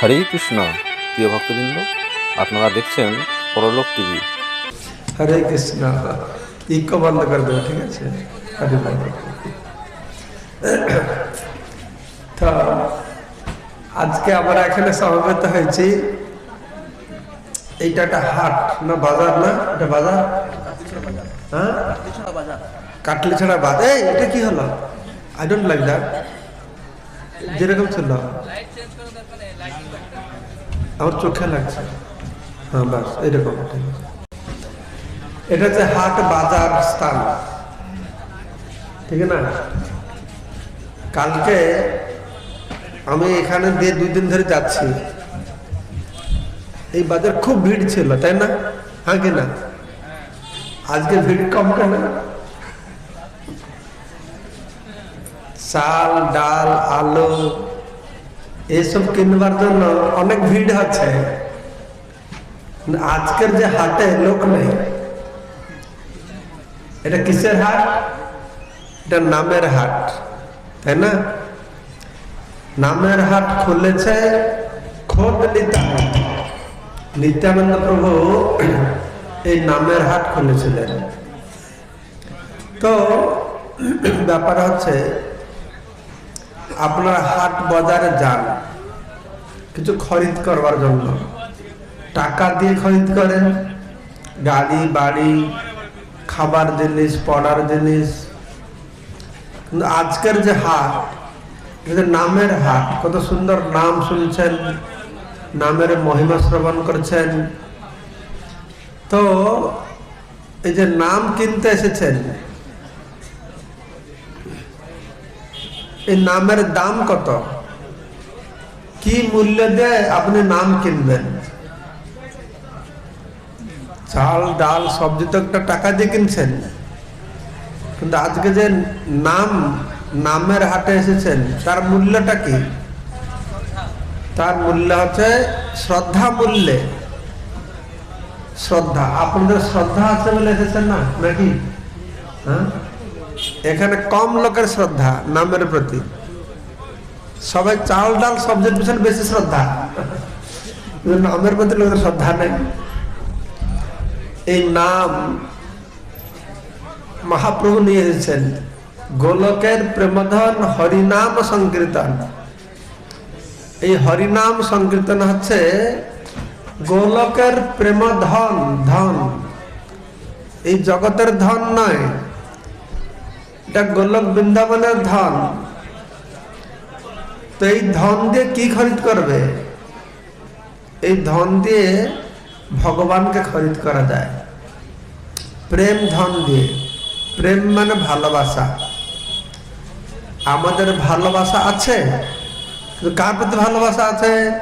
হরে কৃষ্ণ। প্রিয় ভক্তবৃন্দ, আপনারা দেখছেন পরলোক টিভি। হরে কৃষ্ণ। ইকো বন্ধ করে ঠিক আছে? হরে তো, আজকে আমরা এখানে সমবেত হয়েছি। এইটা একটা হাট, না বাজার না? এটা বাজার? হ্যাঁ? কাটলি ছাড়া এই, এটা কি হলো? আই ডোন্ট লাইক দ্যাট যেরকম ছিল। আমার চোখে লাগছে হ্যাঁ বাস, এরকম। এটা হচ্ছে হাট বাজার স্থান। ঠিক না? কালকে আমি এখানে দিয়ে দুই দিন ধরে যাচ্ছি। এই বাজার খুব ভিড় ছিল, তাই না? হ্যাঁ কি না? আজকে ভিড় কম কেন? চাল, ডাল, আলু এসব কিনবার জন্য অনেক ভিড় আছে। আজকের যে হাটে লোক নেই। এটা কিসের হাট? এটা নামের হাট, তাই না? নামের হাট খুলেছে খোদ নিত্যানন্দ নিত্যানন্দ প্রভু এই নামের হাট খুলেছিলেন। তো ব্যাপার হচ্ছে আপনারা হাট বাজারে যান। কিছু খরিদ করবার জন্য। টাকা দিয়ে খরিদ করেন। গাড়ি, বাড়ি, খাবার জিনিস, পড়ার জিনিস। কিন্তু আজকের যে হাট, এটা নামের হাট, কত সুন্দর নাম শুনছেন, নামের মহিমা শ্রবণ করছেন। তো এই যে নাম কিনতে এসেছেন এই নামের দাম কত? কি মূল্য দেয় আপনি নাম কিনবেন? চাল, ডাল, সবজি তো একটা টাকা দিয়ে কিনছেন। কিন্তু আজকে যে নাম, নামের হাটে এসেছেন, তার মূল্যটা কি? তার মূল্য হচ্ছে শ্রদ্ধা মূল্যে। শ্রদ্ধা, আপনাদের শ্রদ্ধা আছে বলে এসেছেন না? নাকি? হ্যাঁ? এখানে কম লোকের শ্রদ্ধা, নামের প্রতি। সবাই চাল ডাল সবজির পিছনে বেশি শ্রদ্ধা। নামের প্রতি লোকের শ্রদ্ধা নেই। এই নাম মহাপ্রভু নিয়ে এসেছেন। গোলকের প্রেমধন হরিনাম সংকীর্তন। এই হরিনাম সংকীর্তন হচ্ছে গোলকের প্রেম ধন ধন। এই জগতের ধন নয় এটা গোলক বৃন্দাবনের ধন। তো এই ধন দিয়ে কি খরিদ করবে? এই ধন দিয়ে ভগবানকে খরিদ করা যায়। প্রেম ধন দিয়ে। প্রেম মানে ভালোবাসা। আমাদের ভালোবাসা আছে। কার প্রতি ভালোবাসা আছে?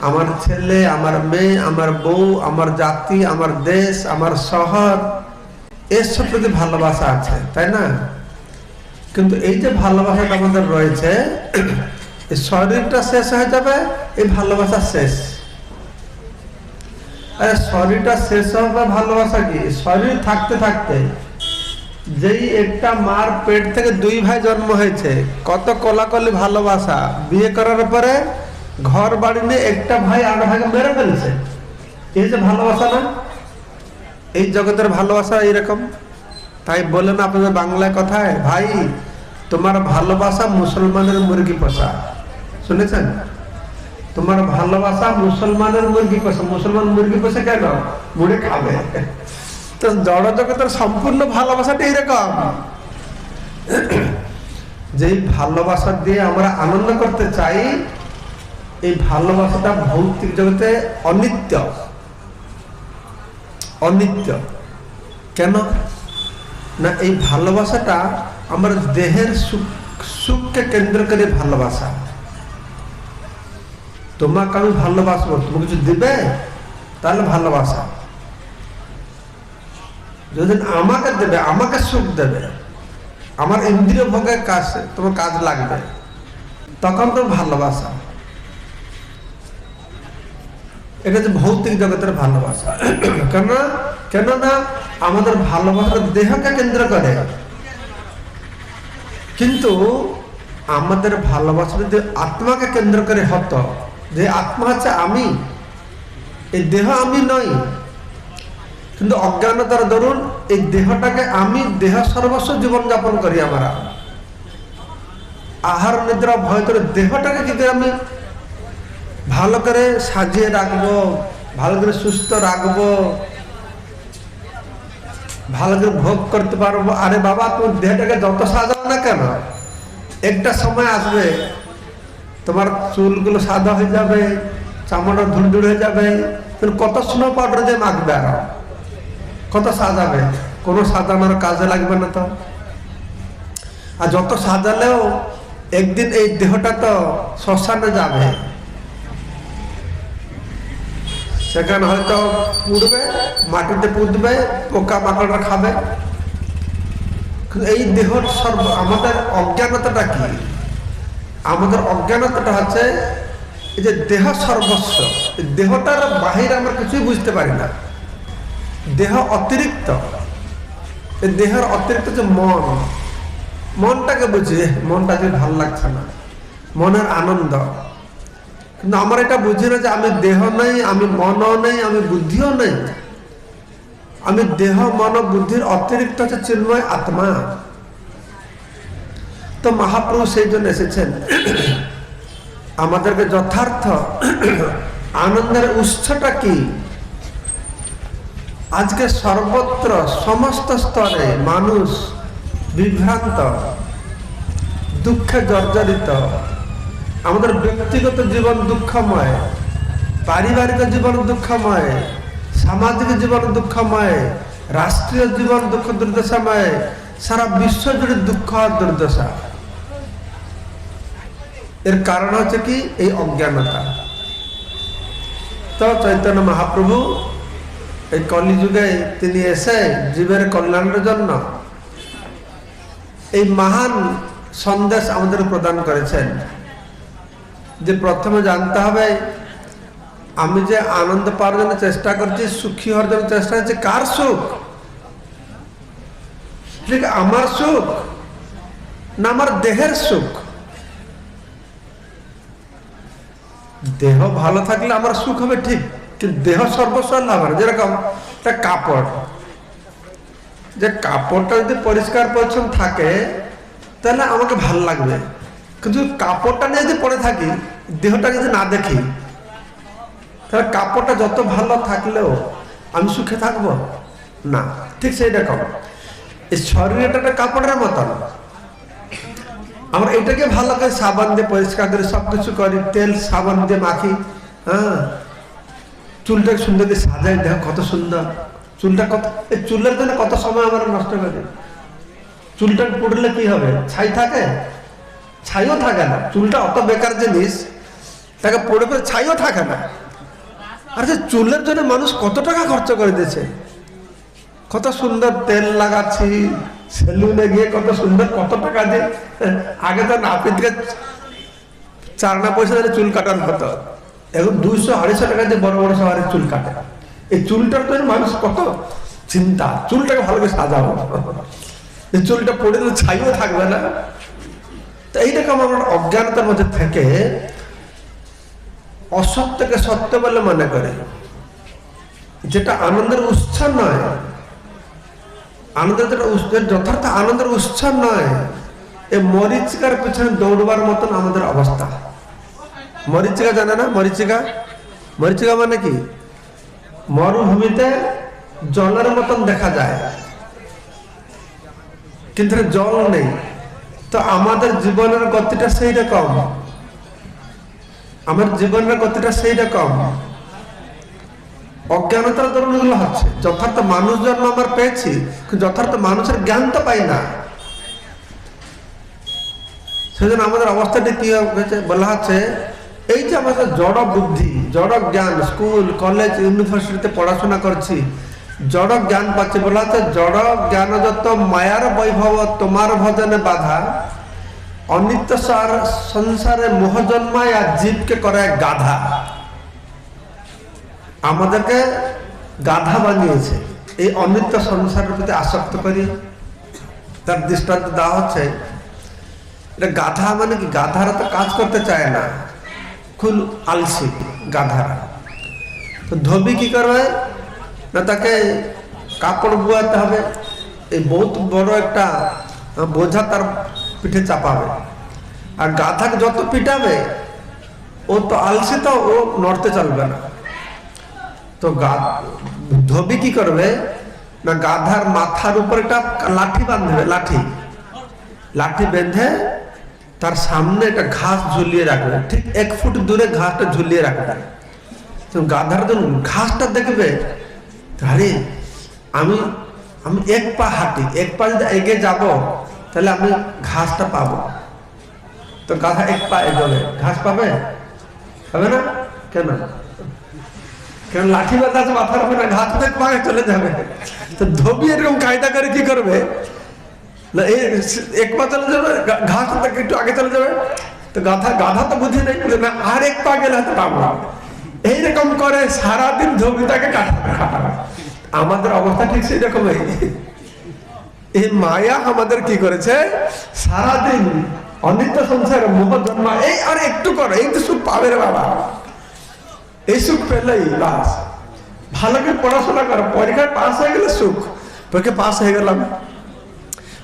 আমার ছেলে, আমার মেয়ে, আমার বউ, আমার জাতি, আমার দেশ, আমার শহর, এসব প্রতি ভালোবাসা আছে, তাই না? কিন্তু এই যে ভালোবাসাটা আমাদের রয়েছে শরীরটা শেষ হয়ে যাবে, এই ভালোবাসা শেষ। আরে শরীরটা শেষ হবে ভালোবাসা কি? শরীর থাকতে থাকতে যেই একটা মার পেট থেকে দুই ভাই জন্ম হয়েছে, কত কলাকলি ভালোবাসা। বিয়ে করার পরে ঘর বাড়ি নিয়ে একটা ভাই আর ভাইকে মেরে ফেলেছে। এই যে ভালোবাসা না? এই জগতের ভালোবাসা এইরকম তাই বলেন আপনাদের বাংলায় কথায়, ভাই তোমার ভালোবাসা মুসলমানের মুরগি পোষা শুনেছেন? তোমার ভালোবাসা মুসলমানের মুরগি পোষা মুসলমান মুরগি পোষা কেন? মুড়ে খাবে। তো জড় জগতের সম্পূর্ণ ভালোবাসাটা এরকম। যেই ভালোবাসা দিয়ে আমরা আনন্দ করতে চাই, এই ভালোবাসাটা ভৌতিক জগতে অনিত্য। অনিত্য। কেন? না, এই ভালোবাসাটা আমার দেহের সুখ, সুখকে কেন্দ্র করে ভালোবাসা। তোমাকে আমি ভালোবাসবো, তুমি কিছু দিবে? তাহলে ভালোবাসা। যদি আমাকে দেবে, আমাকে সুখ দেবে, আমার ইন্দ্রিয় ভোগের কাজ তোমার কাজ লাগবে, তখন তো ভালোবাসা। এটা হচ্ছে ভৌতিক জগতের ভালোবাসা। কেন কেননা আমাদের ভালোবাসার দেহকে কেন্দ্র করে কিন্তু আমাদের ভালোবাসা যদি আত্মাকে কেন্দ্র করে হতো, যে আত্মা হচ্ছে আমি, এই দেহ আমি নই। কিন্তু অজ্ঞানতার দরুন এই দেহটাকে আমি দেহ সর্বস্ব জীবন যাপন করি আমরা। আহার, নিদ্রা, ভয় করে দেহটাকে যদি আমি ভালো করে সাজিয়ে রাখব, ভালো করে সুস্থ রাখব ভালো করে ভোগ করতে পারব। আরে বাবা তুমি দেহটাকে যত সাজাও না কেন, একটা সময় আসবে, তোমার চুলগুলো সাদা হয়ে যাবে, চামড়া ধুলধুল হয়ে যাবে তুমি কত স্নো পাউডার দিয়ে মাখবে আর। কত সাজাবে, কোনো সাজানোর কাজে লাগবে না তো। আর যত সাজালেও একদিন এই দেহটা তো শ্মশানে যাবে। সেখানে হয়তো পুড়বে, মাটিতে পুঁতবে, পোকা মাকড়রা খাবে। এই দেহ সর্ব, আমাদের অজ্ঞানতাটা কি? আমাদের অজ্ঞানতাটা হচ্ছে এই যে দেহ সর্বস্ব। দেহটার বাহিরে আমরা কিছুই বুঝতে পারি না। দেহ অতিরিক্ত। এই দেহের অতিরিক্ত যে মন। মনটাকে বুঝি মনটা যে ভালো লাগছে না। মনের আনন্দ। কিন্তু আমার এটা বুঝি না যে আমি দেহ নেই, আমি মনও নেই, আমি বুদ্ধিও নেই। আমি দেহ, মন, বুদ্ধির অতিরিক্ত হচ্ছে চিন্ময় আত্মা। তো মহাপ্রভু সেই জন্য এসেছেন। আমাদেরকে যথার্থ আনন্দের উৎসটা কি? আজকে সর্বত্র সমস্ত স্তরে মানুষ বিভ্রান্ত, দুঃখে জর্জরিত আমাদের ব্যক্তিগত জীবন দুঃখময়, পারিবারিক জীবন দুঃখময়, সামাজিক জীবন দুঃখময়, রাষ্ট্রীয় জীবন দুঃখ দুর্দশাময়, সারা বিশ্ব জুড়ে দুঃখ দুর্দশা। এর কারণ হচ্ছে কি? এই অজ্ঞানতা। তো চৈতন্য মহাপ্রভু এই কলিযুগে তিনি এসে জীবের কল্যাণের জন্য এই মহান সন্দেশ আমাদের প্রদান করেছেন। যে প্রথমে জানতে হবে, আমি যে আনন্দ পাওয়ার জন্য চেষ্টা করছি, সুখী হওয়ার জন্য চেষ্টা করছি, কার সুখ? ঠিক আমার সুখ না আমার দেহের সুখ? দেহ ভালো থাকলে আমার সুখ হবে ঠিক, কিন্তু দেহ সর্বস্ব লাভ হবে যেরকম একটা কাপড়, যে কাপড়টা যদি পরিষ্কার পরিচ্ছন্ন থাকে, তাহলে আমাকে ভালো লাগবে। কিন্তু কাপড়টা নিয়ে যদি পরে থাকি, দেহটা যদি না দেখি, তাহলে কাপড়টা যত ভালো থাকলেও আমি সুখে থাকব? না, ঠিক সেই রকম। এই শরীরটা একটা কাপড়ের মতন। আমরা এটাকে ভালো করে সাবান দিয়ে পরিষ্কার করে সব কিছু করি, তেল, সাবান দিয়ে মাখি হ্যাঁ? চুলটাকে সুন্দর দিয়ে সাজাই, দেখো কত সুন্দর। চুলটা কত, এই চুলের জন্য কত সময় আমরা নষ্ট করি? চুলটা পুড়লে কি হবে? ছাই থাকে? ছাইও থাকে না। চুলটা অত বেকার জিনিস, তাকে পড়ে পড়ে ছাইও থাকে না। আর যে চুলের জন্য মানুষ কত টাকা খরচ করে দিয়েছে। কত সুন্দর তেল লাগাচ্ছি, সেলুনে গিয়ে কত সুন্দর কত টাকা দিয়ে, আগে তো নাপিতকে চারনা পয়সা দিলে চুল কাটানো হতো এখন দুইশো, আড়াইশো টাকা দিয়ে বড় বড় শহরে চুল কাটে। এই চুলটার জন্য মানুষ কত চিন্তা, চুলটাকে ভালো করে সাজাবো এই চুলটা পড়ে তো ছাইও থাকবে না। তো এইরকম আমরা অজ্ঞানতার মধ্যে থেকে অসত্যকে সত্য বলে মনে করে। যেটা আনন্দের উৎস নয়। আনন্দের যেটা যথার্থ আনন্দের উৎস নয়, এ মরিচিকার পিছনে দৌড়বার মতন আমাদের অবস্থা। মরিচিকা জানে না? মরিচিকা? মরিচিকা মানে কি? মরুভূমিতে জলের মতন দেখা যায়। কিন্তু জল নেই। তো আমাদের জীবনের গতিটা সেই রকম আমার জীবনের গতিটা সেই রকম অজ্ঞানতার দরুন এগুলো হচ্ছে। যথার্থ মানুষ জন্ম আমরা পেয়েছি যথার্থ মানুষের জ্ঞান তো পাই না। সেজন্য আমাদের অবস্থাটি কি হয়েছে? বলা হচ্ছে, এই যে আমাদের জড় বুদ্ধি, জড় জ্ঞান, স্কুল, কলেজ, ইউনিভার্সিটিতে পড়াশোনা করছি জড় জ্ঞান পাচ্ছি বলা হচ্ছে জড় জ্ঞান যত মায়ার বৈভব, তোমার ভজনে বাধা। অনিত্য সার- সংসারে মোহ জন্মায় আর জীবকে করে গাধা। আমাদেরকে গাধা বানিয়েছে। এই অনিত্য সংসারের প্রতি আসক্ত করি। তার দৃষ্টান্ত দেওয়া হচ্ছে, এটা গাধা মানে কি? গাধারা তো কাজ করতে চায় না। খুব আলসি গাধারা। তো ধোবি কি করবে? না, তাকে কাপড় বুয়াতে হবে। এই বহুত বড় একটা বোঝা তার পিঠে চাপাবে। আর গাধাকে যত পিটাবে, ও তো আলসি তো ও নড়তে চলবে না। তো ধোবি কি করবে? না, গাধার মাথার উপর একটা লাঠি বাঁধবে, লাঠি। লাঠি বেঁধে তার সামনে একটা ঘাস ঝুলিয়ে রাখবে। ঠিক এক ফুট দূরে ঘাসটা ঝুলিয়ে রাখবে। তো গাধার যখন ঘাসটা দেখবে আরে আমি আমি এক পা হাঁটি, এক পা যদি এগিয়ে যাব, তাহলে আমি ঘাসটা পাবো। তো গাধা এক পা এগোবে ঘাস পাবে? হবে না? কেন? কেন লাঠি আছে, মাথার উপরে ঘাস তো এক পা চলে যাবে। তো ধোবি এরকম কায়দা করে কি করবে? এক পা চলে যাবে ঘাস একটু আগে চলে যাবে। তো গাধা গাধা তো বুঝে নেই আর এক পা গেলে হয়তো পাবো। এইরকম করে সারাদিন ধোবিটাকে কাটাবে কাটাবে আমাদের অবস্থা ঠিক সেই রকমই। এই মায়া আমাদের কি করেছে? সারাদিন অনিত্য সংসারে, মোহ, জন্মা, এই আর একটু করো, এই তো সুখ পাবে রে বাবা। এই সুখ পেলেই বাস। ভালো করে পড়াশোনা করো, পরীক্ষায় পাস হয়ে গেলে সুখ। পরীক্ষা পাস হয়ে গেলাম।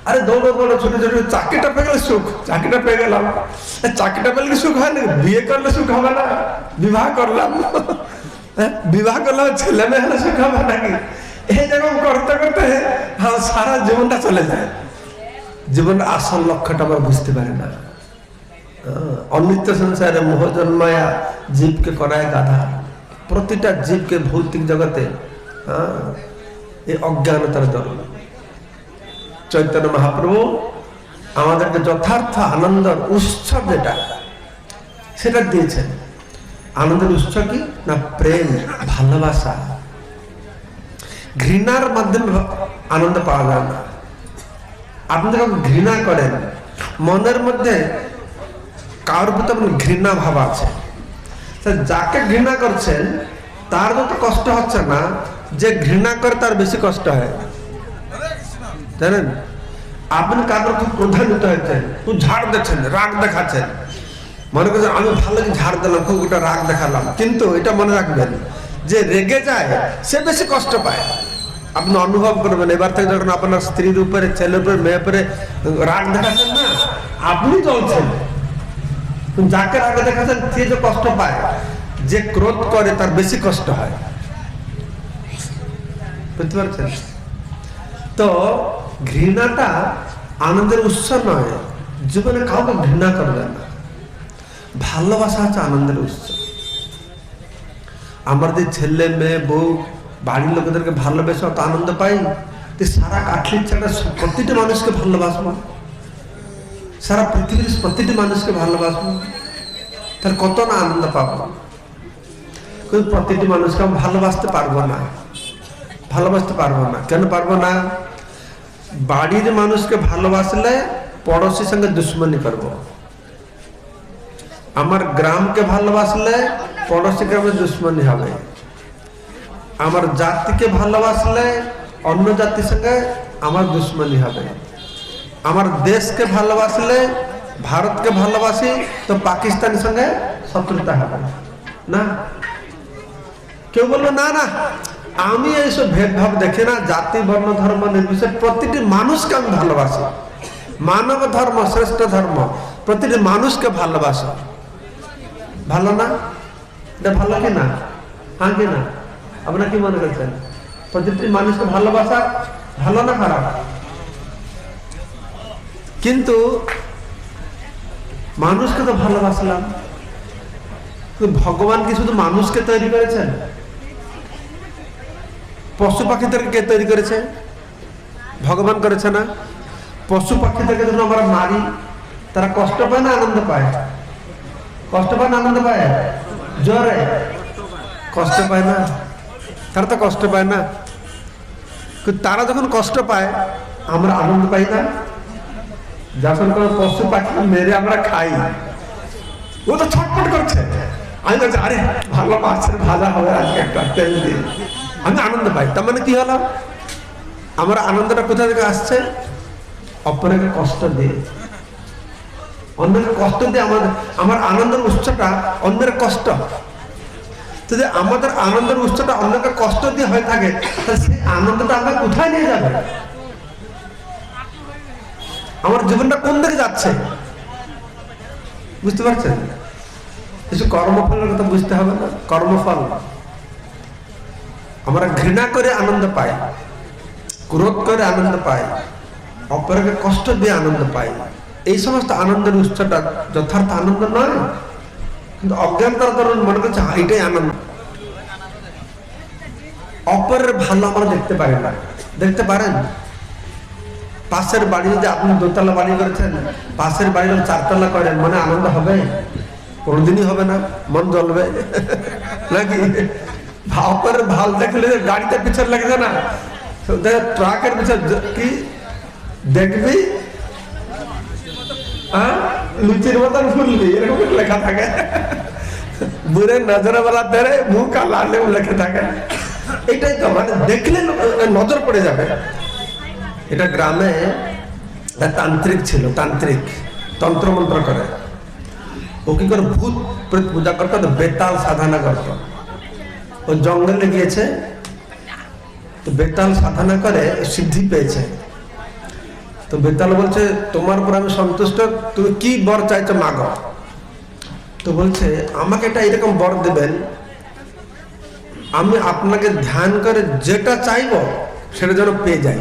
আরে দৌড়ো দৌড়ো, ছোট ছোট, চাকরিটা পেয়ে গেলে সুখ, চাকরিটা পেয়ে গেলাম। চাকরিটা পেলে সুখ হয় না? বিয়ে করলে সুখ হবে না, বিবাহ করলাম। বিবাহ করলে ছেলে মেয়ে হলে সুখ হবে নাকি? এইরকম করতে করতে হ্যাঁ সারা জীবনটা চলে যায়। জীবনের আসল লক্ষ্যটা আমরা বুঝতে পারি না। অনিত্য সংসারে মোহ জন্মায়া জীবকে করায় গাধা। প্রতিটা জীবকে ভৌতিক জগতে এই অজ্ঞানতার দরকার চৈতন্য মহাপ্রভু আমাদেরকে যথার্থ আনন্দের উৎসব যেটা, সেটা দিয়েছেন। আনন্দের উৎস কি? না, প্রেম, ভালোবাসা। ঘৃণার মাধ্যমে আনন্দ পাওয়া যায় না। আপনি যখন ঘৃণা করেন, মনের মধ্যে কারোর প্রতি ঘৃণা ভাব আছে। যাকে ঘৃণা করছেন, তার কষ্ট হচ্ছে না, যে ঘৃণা করে তার বেশি কষ্ট হয়। জানেন? আপনি কারোর খুব প্রধানিত হয়েছেন? খুব ঝাড় দিচ্ছেন, রাগ দেখাচ্ছেন। মনে করছেন, আমি ভালো ঝাড় দিলাম, খুব ওটা রাগ দেখালাম। কিন্তু এটা মনে রাখবেন, যে রেগে যায়, সে বেশি কষ্ট পায়। আপনি অনুভব করবেন, এবার থেকে যখন আপনার স্ত্রীর উপরে ছেলের উপরে মেয়ের উপরে রাগ দেখাচ্ছেন না, আপনি চলছেন। যাকে রাগ দেখাচ্ছেন, সে যে কষ্ট পায়, যে ক্রোধ করে, তার বেশি কষ্ট হয়। বুঝতে পারছেন? তো ঘৃণাটা আনন্দের উৎস নয়। জীবনে কাউকে ঘৃণা করবে না। ভালোবাসা হচ্ছে আনন্দের উৎস। আমরা যে ছেলে, মেয়ে, বউ, বাড়ির লোকেদেরকে ভালোবেসে অত আনন্দ পাই তো সারা কাঠলির ছাড়া প্রতিটি মানুষকে ভালোবাসবো। সারা পৃথিবীর প্রতিটি মানুষকে ভালোবাসবো। তার কত না আনন্দ পাবো। প্রতিটি মানুষকে আমি ভালোবাসতে পারব না। ভালোবাসতে পারব না। কেন পারব না? বাড়ির মানুষকে ভালোবাসলে পড়োশির সঙ্গে দুশ্মনী করব। আমার গ্রামকে ভালোবাসলে পড়োশি গ্রামে দুশ্মনী হবে আমার জাতিকে ভালোবাসলে অন্য জাতির সঙ্গে আমার দুশ্মনী হবে আমার দেশকে ভালোবাসলে ভারতকে ভালোবাসি তো পাকিস্তানের সঙ্গে শত্রুতা হবে না কেউ বলল না না আমি এইসব ভেদভাব দেখি না, জাতি, বর্ণ, ধর্ম, নির্বিশেষে প্রতিটি মানুষকে আমি ভালোবাসি। মানব ধর্ম, শ্রেষ্ঠ ধর্ম, প্রতিটি মানুষকে ভালোবাসো। ভালো না? এটা ভালো কি না? হ্যাঁ কি না? আপনারা কি মনে করছেন? প্রতিটি মানুষকে ভালোবাসা ভালো না খারাপ? কিন্তু মানুষকে তো ভালোবাসলাম। ভগবান কি শুধু মানুষকে তৈরি করেছেন? পশু পাখিদেরকে তৈরি করেছে? ভগবান করেছে না? পশু পাখিদেরকে যখন আমরা মারি, তারা কষ্ট পায় না আনন্দ পায়? কষ্ট পায় না আনন্দ পায়? জোরে? কষ্ট পায় না? তারা তো কষ্ট পায় না। তারা যখন কষ্ট পায়, আমরা আনন্দ পাই না? যখন কোনো পশু পাখি মেরে আমরা খাই। ও তো ছটফট করছে। আমি বলছি, আরে, ভালো মাছের ভাজা হবে, আজকে একটা তেল দিয়ে। আমি আনন্দ পাই। তার মানে কি হলো? আমার আনন্দটা কোথা থেকে আসছে? অপরকে কষ্ট দিয়ে। অন্যের কষ্ট দিয়ে আমাদের আমার আনন্দের উৎসটা অন্যের কষ্ট। যদি আমাদের আনন্দের উৎসটা অন্যকে কষ্ট দিয়ে হয়ে থাকে, তাহলে সেই আনন্দটা আমরা কোথায় নিয়ে যাবে? আমার জীবনটা কোন দিকে যাচ্ছে? বুঝতে পারছেন? কিছু কর্মফলের কথা বুঝতে হবে না? কর্মফল। আমরা ঘৃণা করে আনন্দ পাই ক্রোধ করে আনন্দ পাই অপরকে কষ্ট দিয়ে আনন্দ পাই এই সমস্ত আনন্দের উৎসটা যথার্থ আনন্দ নয় কিন্তু অজ্ঞানতার ধরুন মনে করছে "হ্যাঁ, এটাই আনন্দ অপরের ভালো আমরা দেখতে পারি না দেখতে পারেন পাশের বাড়ি যদি আপনি দোতলা বাড়ি করেছেন পাশের বাড়ি যদি চারতলা করেন মানে আনন্দ হবে কোনোদিনই হবে না মন জ্বলবে নাকি অপরের ভালো দেখলে গাড়িতে পিছনে লাগছে না। ট্রাকের পিছনে কি? দেখবি? হ্যাঁ? লুচির মতন ফুলবি, এরকম লেখা থাকে। বুড়ে নজর বেলা তেরে, মুখ কালালে লেখা থাকে। এটাই তো মানে দেখলে নজর পড়ে যাবে। এটা গ্রামে তান্ত্রিক ছিল, তান্ত্রিক তন্ত্র মন্ত্র করে। ও কি করে ভূত পূজা করতো বেতাল সাধনা করতো। ও জঙ্গলে গিয়েছে। তো বেতাল সাধনা করে সিদ্ধি পেয়েছে। তো বেতাল বলছে, তোমার উপর আমি সন্তুষ্ট, তুমি কি বর চাইছো মাগ? তো বলছে, আমাকে এটা এরকম বর দেবেন, আমি আপনাকে ধ্যান করে যেটা চাইব, সেটা যেন পেয়ে যাই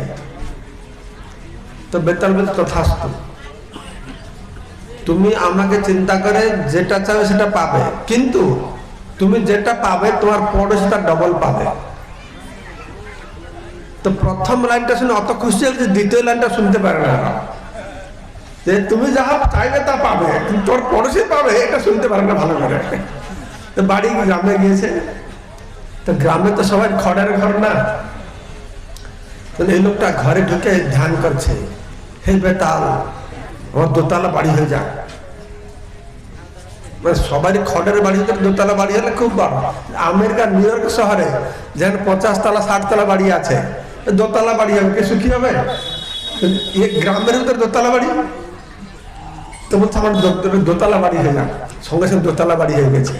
তো বেতাল বলছে, তথাস্তু। তুমি আমাকে চিন্তা করে যেটা চাবে সেটা পাবে। কিন্তু তুমি যেটা পাবে, তোমার পড়োশি তার ডবল পাবে। তো প্রথম লাইনটা শুনে অত খুশি হয়েছে দ্বিতীয় লাইনটা শুনতে পারে না। যে তুমি যাহা চাইবে তা পাবে তোর পড়োশি পাবে, এটা শুনতে পারে না ভালো করে। তো বাড়ি গ্রামে গিয়েছে। তো গ্রামে তো সবাই খড়ের ঘর না। তো এই লোকটা ঘরে ঢুকে ধ্যান করছে, হে বেতাল, আমার দোতলা বাড়ি হয়ে যাক। মানে সবারই খড়ের বাড়ি হতে দোতলা বাড়ি হলে খুব বড়। আমেরিকা নিউ ইয়র্ক শহরে যেন পঞ্চাশ তলা ষাট তলা বাড়ি আছে দোতলা বাড়ি হবে। কে হবে? এ গ্রামের ভিতরে দোতলা বাড়ি? তো বলছে আমার দোতলা বাড়ি হয়ে যাক। সঙ্গে সঙ্গে দোতলা বাড়ি হয়ে গেছে।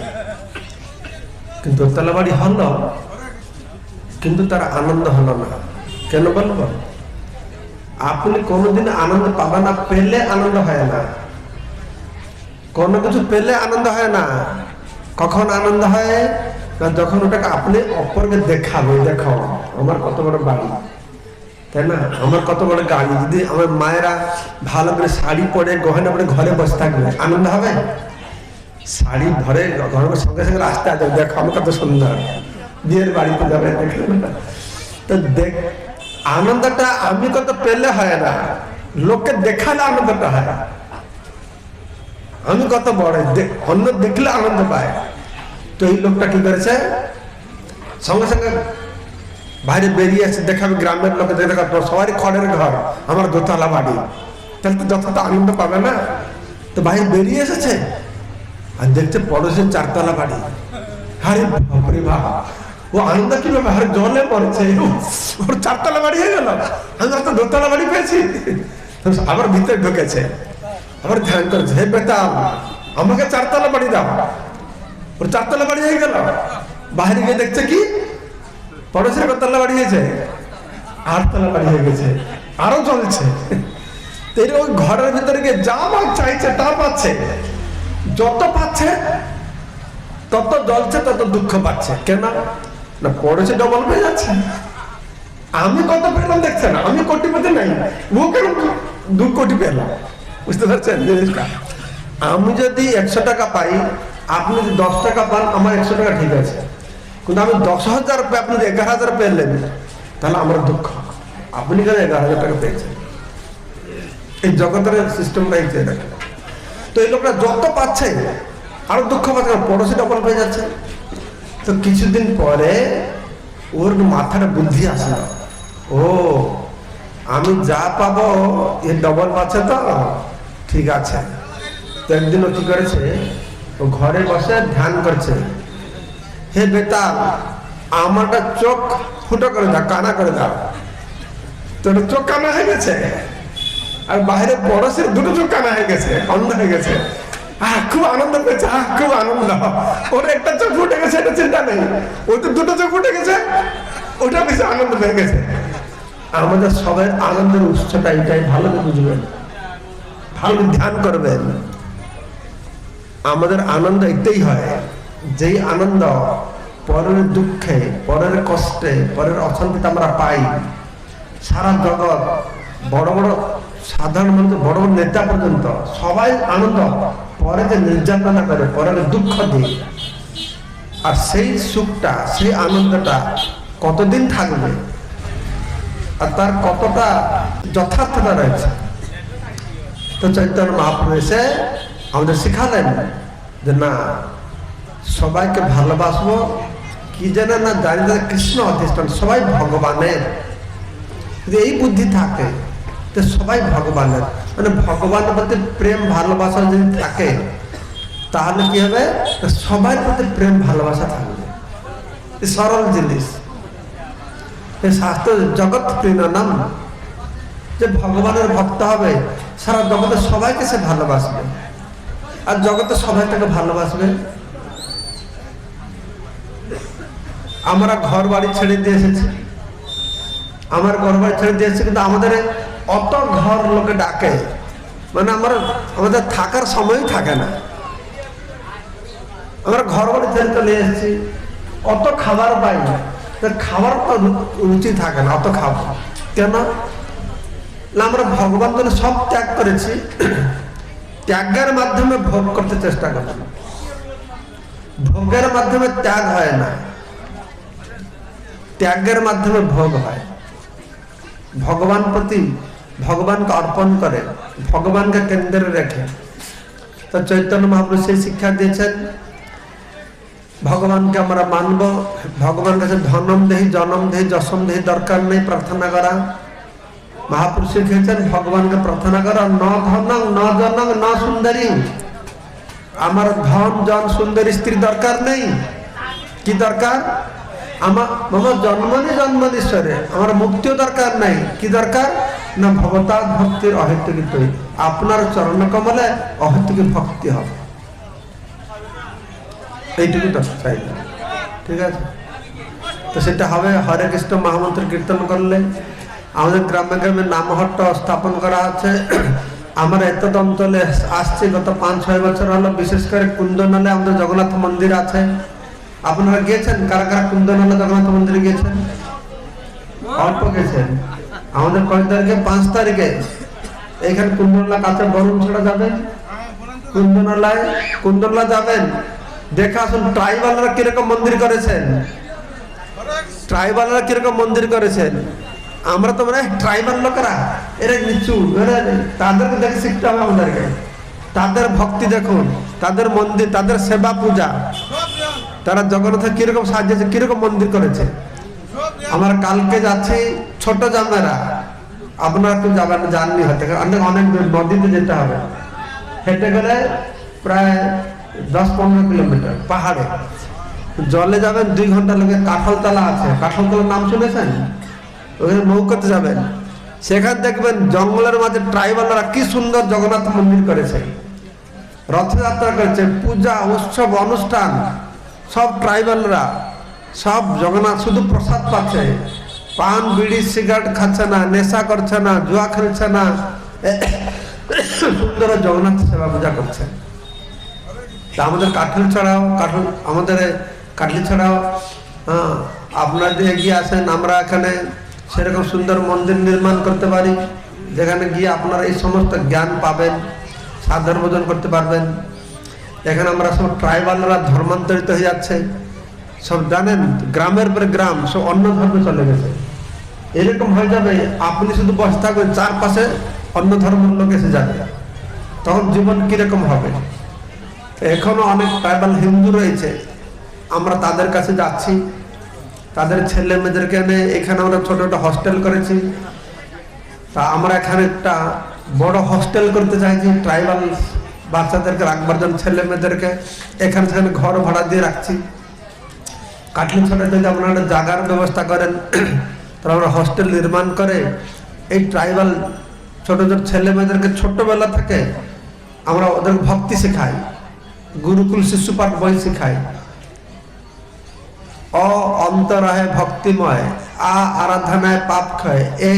কিন্তু দোতলা বাড়ি হলো, কিন্তু তার আনন্দ হলো না। কেন বলব? আপনি কোনোদিন আনন্দ পাবেন না, পেলে আনন্দ হয় না। কোনো কিছু পেলে আনন্দ হয় না। কখন আনন্দ হয়? না, যখন ওটাকে আপনি অপরকে দেখাবে দেখো, আমার কত বড় বাড়ি। তাই না? আমার কত বড় গাড়ি। যদি আমার মায়েরা ভালো করে শাড়ি পরে গহনা পরে ঘরে বসে থাকবে, আনন্দ হবে? শাড়ি ভরে ঘরের সঙ্গে সঙ্গে রাস্তায় আসবে দেখো আমি কত সুন্দর। বিয়ের বাড়িতে যাবে তো দেখ, আনন্দটা আমি কত পেলে হয় না। লোককে দেখালে আনন্দটা হয়। আমি কত বড় অন্য দেখলে আনন্দ পায়। তো এই লোকটা কি করেছে? সঙ্গে সঙ্গে বাইরে বেরিয়ে আসে দেখাবে গ্রামের লোকে, দেখা সবারই খড়ের ঘর, আমার দোতলা বাড়ি। তাহলে তো যতটা আনন্দ পাবে না। তো বাইরে বেরিয়ে এসেছে। আর দেখছে পড়োশের চারতলা বাড়ি। আরে বাপরে বাপ, ও আনন্দ কীভাবে, আরে জলে পড়েছে। ওর চারতলা বাড়ি হয়ে গেল। আমি তো দোতলা বাড়ি পেয়েছি। আবার ভিতরে ঢুকেছে। আবার ধ্যান করেছে হে বেতাম আমাকে চারতলা বাড়ি দাও। ওর চারতলা বাড়ি হয়ে গেল। বাইরে গিয়ে দেখছে কি? পড়োশের কতলা বাড়ি হয়েছে, আটতলা বাড়ি হয়ে গেছে, আরও চলছে তো ওই ঘরের ভিতরে গিয়ে যা আমার চাইছে, তা পাচ্ছে। যত পাচ্ছে, তত জ্বলছে, তত দুঃখ পাচ্ছে। কেন না? পড়েছে ডবল পেয়ে যাচ্ছে। আমি কত পেলাম দেখছে না, আমি কোটিপতি নাই। ও কেন দু কোটি পেলাম? বুঝতে পারছেন? জিনিসটা। আমি যদি একশো টাকা পাই, আপনি যদি দশ টাকা পান, আমার একশো টাকা ঠিক আছে। কিন্তু আমি দশ হাজার পেয়ে আপনি যদি এগারো হাজার পেলেন তাহলে আমার দুঃখ। আপনি কেন এগারো হাজার টাকা পেয়েছেন? এই জগতের সিস্টেমটা এই তো এই লোকটা যত পাচ্ছে, আরও দুঃখ পাচ্ছে পড়োশি ডবল পেয়ে যাচ্ছে। তো কিছুদিন পরে ওর মাথাটা বুদ্ধি আসলো। ও, আমি যা পাবো, এ ডবল পাচ্ছে তো। ঠিক আছে। তো একদিন কি করেছে? ও ঘরে বসে ধ্যান করছে। হে বেতা আমারটা চোখ ফুটো করে দাও, কানা করে দাও। তো চোখ কানা হয়ে গেছে। আর বাইরে পড়োশের দুটো চোখ কানা হয়ে গেছে, অন্ধ হয়ে গেছে। আহ, খুব আনন্দ পেয়েছে, আহ, খুব আনন্দ। ওর একটা চোখ ফুটে গেছে, এটা চিন্তা নেই। ওই তো দুটো চোখ ফুটে গেছে ওটা বেশি আনন্দ পেয়ে গেছে। আমাদের সবাই আনন্দের উৎসটা এটাই, ভালো বুঝবেন। করে ধ্যান করবেন। আমাদের আনন্দ এটাই হয়, যেই আনন্দ পরের দুঃখে, পরের কষ্টে, পরের অশান্তিতে আমরা পাই। সারা জগৎ, বড় বড় সাধারণ মানুষ, বড় বড় নেতা পর্যন্ত সবাই আনন্দ, পরে যে নির্যাতনা করে, পরের দুঃখ দিয়ে। আর সেই সুখটা, সেই আনন্দটা কতদিন থাকবে? আর তার কতটা যথার্থতা রয়েছে? তো চৈতন্য মহাপ্রভু এসে আমাদের শিখালেন যে না, সবাইকে ভালোবাসবো, কি যেন না জানি না, কৃষ্ণ অধিষ্ঠান, সবাই ভগবানের। যদি এই বুদ্ধি থাকে, তো সবাই ভগবানের। মানে ভগবানের প্রতি প্রেম, ভালোবাসা যদি থাকে, তাহলে কি হবে? না সবার প্রতি প্রেম, ভালোবাসা থাকবে। সরল জিনিস। শাস্ত্র জগৎ প্রিয়নম যে ভগবানের ভক্ত হবে, সারা জগতে সবাইকে সে ভালোবাসবে। আর জগতে সবাই তাকে ভালোবাসবে। আমরা ঘর বাড়ি ছেড়ে দিয়ে এসেছি। আমার ঘর বাড়ি ছেড়ে দিয়ে এসেছি, কিন্তু আমাদের অত ঘর লোকে ডাকে। মানে আমরা, আমাদের থাকার সময়ই থাকে না। আমরা ঘর বাড়ি ছেড়ে চলে এসেছি। অত খাবার পাই না। খাবার তো রুচি থাকে না, অত খাবার। কেন? আমরা ভগবান জন্য সব ত্যাগ করেছি। ত্যাগের মাধ্যমে ভোগ করতে চেষ্টা করছি। ভোগের মাধ্যমে ত্যাগ হয় না। ত্যাগের মাধ্যমে ভোগ হয়। ভগবান প্রতি ভগবানকে অর্পণ করে, ভগবানকে কেন্দ্রে রেখে। তো চৈতন্য মহাপ্রভু সেই শিক্ষা দিয়েছেন, ভগবানকে আমরা মানব ভগবান কাছে ধনম দেহি, জনম দেহি, যশম দেহি, দরকার নেই, প্রার্থনা করা। মহাপুরুষ শিখিয়েছেন ভগবানকে প্রার্থনা করা, ন ধনং, ন জনং, ন সুন্দরী। আমার ধন, জন, সুন্দরী স্ত্রী দরকার নেই। কি দরকার? আমার আমার জন্মনি জন্মনীশ্বরে আমার মুক্তিও দরকার নাই। কি দরকার? না ভবতাৎ ভক্তির অহেতুকি তৈরি আপনার চরণ কমলে অহেতুকি ভক্তি হবে। এইটুকু চাই। ঠিক আছে? তো সেটা হবে, হরে কৃষ্ণ মহামন্ত্র কীর্তন করলে। আমাদের গ্রামে গ্রামে নামহট্ট স্থাপন করা আছে। আমার এত অঞ্চলে আসছে, গত পাঁচ ছয় বছর হলো, বিশেষ করে কুন্দনালে আমাদের জগন্নাথ মন্দির আছে। আপনারা গিয়েছেন? কারা কারা কুন্দনালে জগন্নাথ মন্দিরে গিয়েছেন? অল্প গেছেন আমাদের কয় তারিখে? পাঁচ তারিখে। এখানে কুন্দনালা কাছে বরুণ ছড়া যাবেন? কুন্দনালায়? কুন্দনালা যাবেন? দেখে আসুন, ট্রাইবালরা কীরকম মন্দির করেছেন? ট্রাইবালরা কীরকম মন্দির করেছেন? আমরা তো মানে ট্রাইবাল লোকেরা। এরা নিচু, এরা তাদেরকে দেখে শিখতে হবে আমাদেরকে তাদের ভক্তি দেখুন, তাদের মন্দির, তাদের সেবা পূজা। তারা জগন্নাথ কীরকম সাজিয়েছে, কীরকম মন্দির করেছে। আমার কালকে যাচ্ছি ছোট জামেরা। আপনারা একটু যাবেন জাননি হতে অনেক অনেক নদীতে যেতে হবে। হেঁটে গেলে প্রায় দশ পনেরো কিলোমিটার পাহাড়ে। জলে যাবেন দুই ঘণ্টা লোকে কাঁঠালতলা আছে। কাঁঠালতলার নাম শুনেছেন? ওখানে নৌকাতে যাবেন। সেখানে দেখবেন জঙ্গলের মাঝে ট্রাইবালরা কি সুন্দর জগন্নাথ মন্দির করেছে। রথযাত্রা করেছে, পূজা, উৎসব, অনুষ্ঠান, সব ট্রাইবালরা সব জগন্নাথ শুধু প্রসাদ পাচ্ছে। পান, বিড়ি, সিগারেট খাচ্ছে না, নেশা করছে না, জুয়া খেলছে না। সুন্দর জগন্নাথ সেবা পূজা করছে। তা আমাদের কাঠল ছাড়াও, কাঠল, আমাদের কাঠলি ছাড়াও হ্যাঁ আপনারা যে এগিয়ে আসেন, আমরা এখানে সেরকম সুন্দর মন্দির নির্মাণ করতে পারি, যেখানে গিয়ে আপনারা এই সমস্ত জ্ঞান পাবেন সাধারণ ভোজন করতে পারবেন। এখানে আমরা সব ট্রাইবালরা ধর্মান্তরিত হয়ে যাচ্ছে। সব জানেন, গ্রামের পরে গ্রাম, সব অন্য ধর্মে চলে গেছে। এরকম হয়ে যাবে, আপনি শুধু বসে থাকবেন, চারপাশে অন্য ধর্মের লোক এসে যাবে। তখন জীবন কীরকম হবে? এখনও অনেক ট্রাইবাল হিন্দু রয়েছে। আমরা তাদের কাছে যাচ্ছি। তাদের ছেলে মেয়েদেরকে এনে এখানে আমরা ছোট ছোট হস্টেল করেছি। তা আমরা এখানে একটা বড় হস্টেল করতে চাইছি ট্রাইবাল বাচ্চাদেরকে রাখবার জন্য, ছেলে মেয়েদেরকে। এখানে সেখানে ঘর ভাড়া দিয়ে রাখছি। কাটলি ছোটে যদি আপনারা একটা জায়গার ব্যবস্থা করেন, তাহলে আমরা হস্টেল নির্মাণ করে এই ট্রাইবাল ছোট ছোট ছেলে মেয়েদেরকে ছোট্টবেলা থেকে আমরা ওদের ভক্তি শেখাই, গুরুকুল শিশু পাঠ বই শেখাই। অ অন্তরাহে ভক্তিময়, আ আরাধনায় পাপ ক্ষয় এ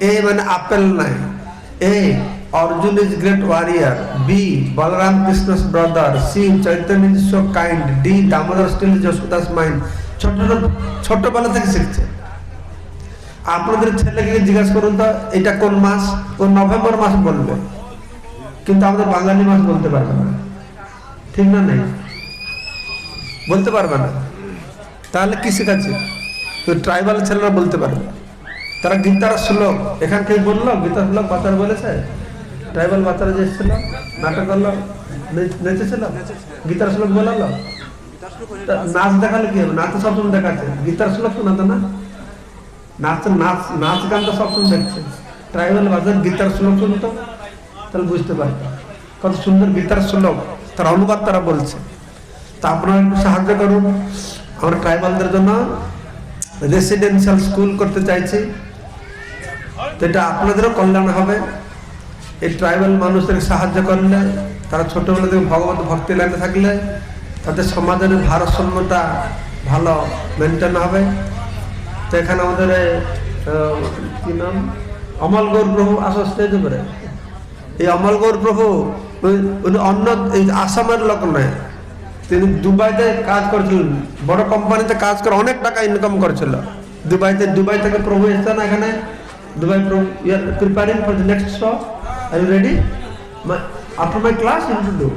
এ মানে আপেল নাই। A Arjun is great warrior B Balram Krishna's brother C Chaitanya is so kind D Damodar steal Yashoda's mind ছোট ছোটবেলা থেকে শিখছে। আপনাদের ছেলেকে জিজ্ঞেস করুন তো, এটা কোন মাস? কোন নভেম্বর মাস বলবে। কিন্তু আমাদের বাঙালি মাস বলতে পারবে না। ঠিক না নেই? বলতে পারবে না। তাহলে কি শেখাচ্ছে? তো ট্রাইবাল ছেলেরা বলতে পারবে তারা গীতার শ্লোক, এখান থেকে বলল, গীতার শ্লোক বাচ্চারা বলেছে? ট্রাইবাল বাচ্চারা যে এসেছিল নাটক করল নেচেছিল? গীতার শ্লোক বলালো? নাচ দেখালে কি হবে? নাচ সবসময় দেখাচ্ছে। গীতার শ্লোক শোনাতো না? নাচ নাচ নাচ গান তো সবসময় দেখছে। ট্রাইবাল বাজার গীতার শ্লোক শুনতো তাহলে বুঝতে পারতো কত সুন্দর গীতার শ্লোক। তার অনুবাদ তারা বলছে। তা আপনারা একটু সাহায্য করুন। আমরা ট্রাইবালদের জন্য রেসিডেন্সিয়াল স্কুল করতে চাইছি। তো এটা আপনাদেরও কল্যাণ হবে। এই ট্রাইবাল মানুষদেরকে সাহায্য করলে, তারা ছোটবেলা থেকে ভগবত ভক্তি লাইনে থাকলে তাদের সমাজের ভারসাম্যটা ভালো মেনটেন হবে। তো এখানে আমাদের কি নাম? অমল গৌর প্রভু আসো স্টেজ উপরে এই অমল গৌর প্রভু উনি অন্য আসামের লোক নয়। তিনি দুবাইতে কাজ করছিলেন। বড় কোম্পানিতে কাজ করে অনেক টাকা ইনকাম করছিল। দুবাইতে, দুবাই থেকে প্রভু এসছে না এখানে। দুবাই প্রভু you are preparing for the next show are you ready after my class you to do